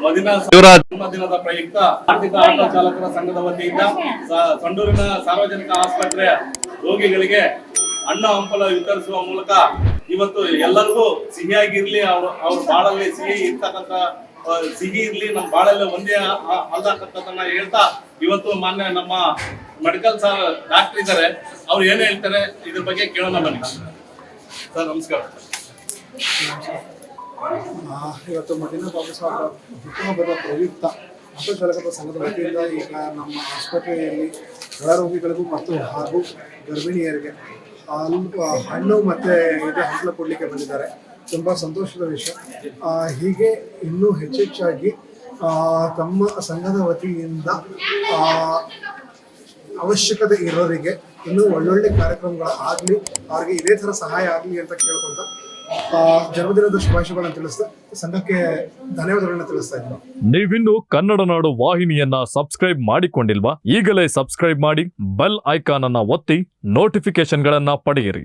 ಜನ್ಮದಿನದ ಪ್ರಯುಕ್ತ ಆರ್ಥಿಕ ಆಟೋ ಚಾಲಕರ ಸಂಘದ ವತಿಯಿಂದ ಸಂಡೂರಿನ ಸಾರ್ವಜನಿಕ ಆಸ್ಪತ್ರೆ ರೋಗಿಗಳಿಗೆ ಹಣ್ಣು ಹಂಪಲ ವಿತರಿಸುವ ಮೂಲಕ ಇವತ್ತು ಎಲ್ಲರಿಗೂ ಸಿಹಿಯಾಗಿರ್ಲಿ ಅವ್ರು ಅವ್ರ ಬಾಳಲ್ಲಿ ಸಿಹಿ ಇರ್ತಕ್ಕಂಥ ಸಿಹಿ ಇರ್ಲಿ ನಮ್ಮ ಬಾಳಲ್ಲಿ ಒಂದೇ ಅಲ್ದಕ್ಕಂಥದ್ದನ್ನ ಹೇಳ್ತಾ ಇವತ್ತು ಮಾನ್ಯ ನಮ್ಮ ಮೆಡಿಕಲ್ ಡಾಕ್ಟರ್ ಇದ್ದಾರೆ. ಅವ್ರು ಏನ್ ಹೇಳ್ತಾರೆ? ಇದ್ರ ಬಗ್ಗೆ ಕೇಳೋಣ ಬನ್ನಿ. ಸರ್ ನಮಸ್ಕಾರ. ಇವತ್ತು ಮದಿನಾ ಬಾಬು ಸಾಹೇಬ್ ಹುಟ್ಟುಹಬ್ಬದ ಪ್ರಯುಕ್ತ ಮತ್ತು ಸಂಘದ ವತಿಯಿಂದ ಈಗ ನಮ್ಮ ಆಸ್ಪತ್ರೆಯಲ್ಲಿ ಒಳರೋಗಿಗಳಿಗೂ ಮತ್ತು ಹಾಗೂ ಗರ್ಭಿಣಿಯರಿಗೆ ಹಣ್ಣು ಮತ್ತು ಇದು ಹಂಪಲು ಕೊಡಲಿಕ್ಕೆ ಬಂದಿದ್ದಾರೆ. ತುಂಬ ಸಂತೋಷದ ವಿಷಯ. ಹೀಗೆ ಇನ್ನೂ ಹೆಚ್ಚೆಚ್ಚಾಗಿ ತಮ್ಮ ಸಂಘದ ವತಿಯಿಂದ ಅವಶ್ಯಕತೆ ಇರೋರಿಗೆ ಇನ್ನೂ ಒಳ್ಳೊಳ್ಳೆ ಕಾರ್ಯಕ್ರಮಗಳು ಆಗಲಿ, ಅವ್ರಿಗೆ ಇದೇ ಥರ ಸಹಾಯ ಆಗಲಿ ಅಂತ ಕೇಳ್ಕೊಂತ ಜನ್ಮದಿನದ ಶುಭಾಶಯಗಳನ್ನು ತಿಳಿಸ್ತಾ ಸಂಘಕ್ಕೆ ಧನ್ಯವಾದಗಳನ್ನ ತಿಳಿಸ್ತಾ ಇದ್ದೀನಿ. ನೀವಿನ್ನು ಕನ್ನಡ ನಾಡು ವಾಹಿನಿಯನ್ನ ಸಬ್ಸ್ಕ್ರೈಬ್ ಮಾಡಿಕೊಂಡಿಲ್ವಾ? ಈಗಲೇ ಸಬ್ಸ್ಕ್ರೈಬ್ ಮಾಡಿ, ಬೆಲ್ ಐಕಾನ್ ಅನ್ನ ಒತ್ತಿ ನೋಟಿಫಿಕೇಶನ್ಗಳನ್ನ ಪಡೆಯಿರಿ.